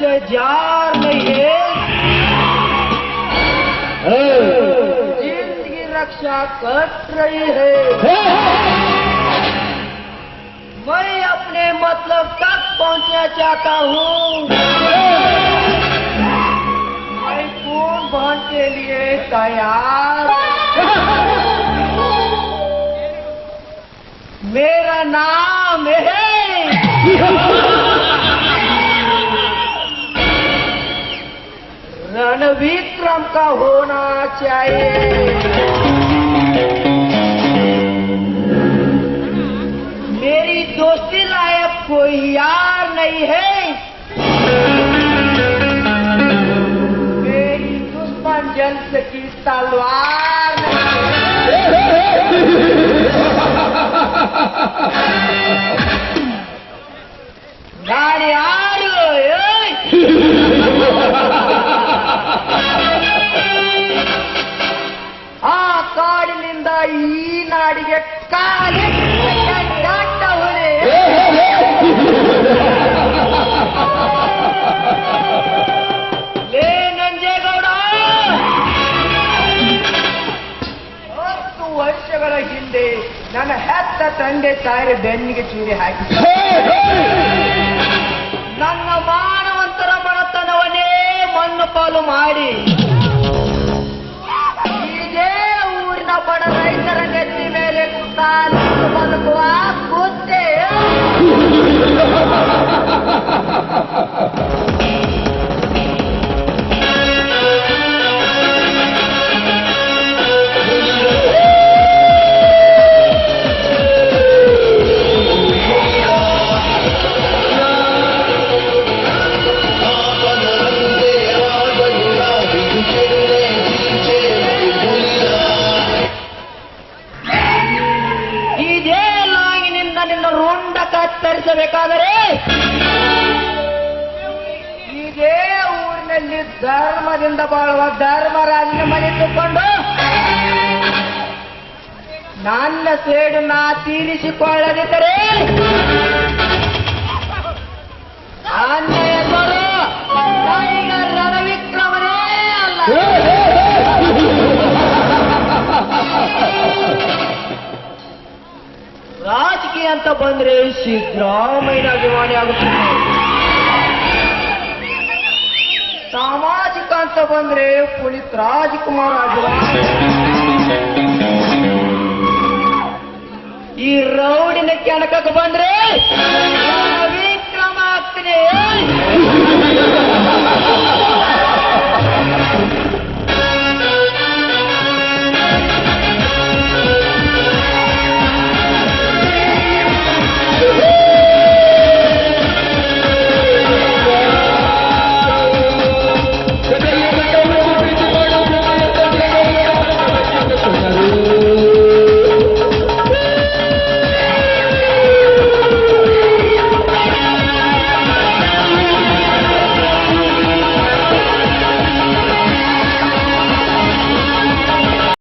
Jar नहीं है। ज़िंदगी रक्षा कर रही है। मैं अपने मतलब तक पहुँचना चाहता हूँ। मैं खून बहन के लिए तैयार। मेरा नाम है। रणविक्रम का होना चाहिए। मेरी दोस्ती लायक कोई यार नहीं है। मेरी दुश्मन जन की तलवार ಕಾಡಿನಿಂದ ಈ ನಾಡಿಗೆ ಕಾಲಿ ಲೇ ನಂಜೇಗೌಡ! ಹತ್ತು ವರ್ಷಗಳ ಹಿಂದೆ ನನ್ನ ಹೆತ್ತ ತಂದೆ ತಾಯಿ ಬೆನ್ನಿಗೆ ಚೂರಿ ಹಾಕಿ ನನ್ನ ಮಾನವಂತರ ಬಡತನವನ್ನೇ ಮಣ್ಣು ಪಾಲು ಮಾಡಿ ಊರಿನ ಬಡ ರೈತರ ನೆತ್ತಿ ಮೇಲೆ ಕುತ್ತಾಲು ಬದುಕುವ ರುಂಡ ಕತ್ತರಿಸಬೇಕಾದರೆ ಇದೇ ಊರಿನಲ್ಲಿ ಧರ್ಮದಿಂದ ಬಾಳುವ ಧರ್ಮರಾಜನ ಮನೆ ನನ್ನ ಸೇಡು ನಾ ತೀರಿಸಿಕೊಳ್ಳದಿದ್ದರೆ ಅನ್ಯಾಯದವರು ಬಂದ್ರೆ ಸಿದ್ದರಾಮಯ್ಯ ಅಭಿಮಾನಿ ಆಗುತ್ತೆ ಸಾಮಾಜಿಕ ಅಂತ ಬಂದ್ರೆ ಪುನೀತ್ ರಾಜ್ಕುಮಾರ್ ಅಭಿಮಾನಿ ಈ ರೌಡಿನ ಕೆಣಕಕ್ಕೆ ಬಂದ್ರೆ ವಿಕ್ರಮ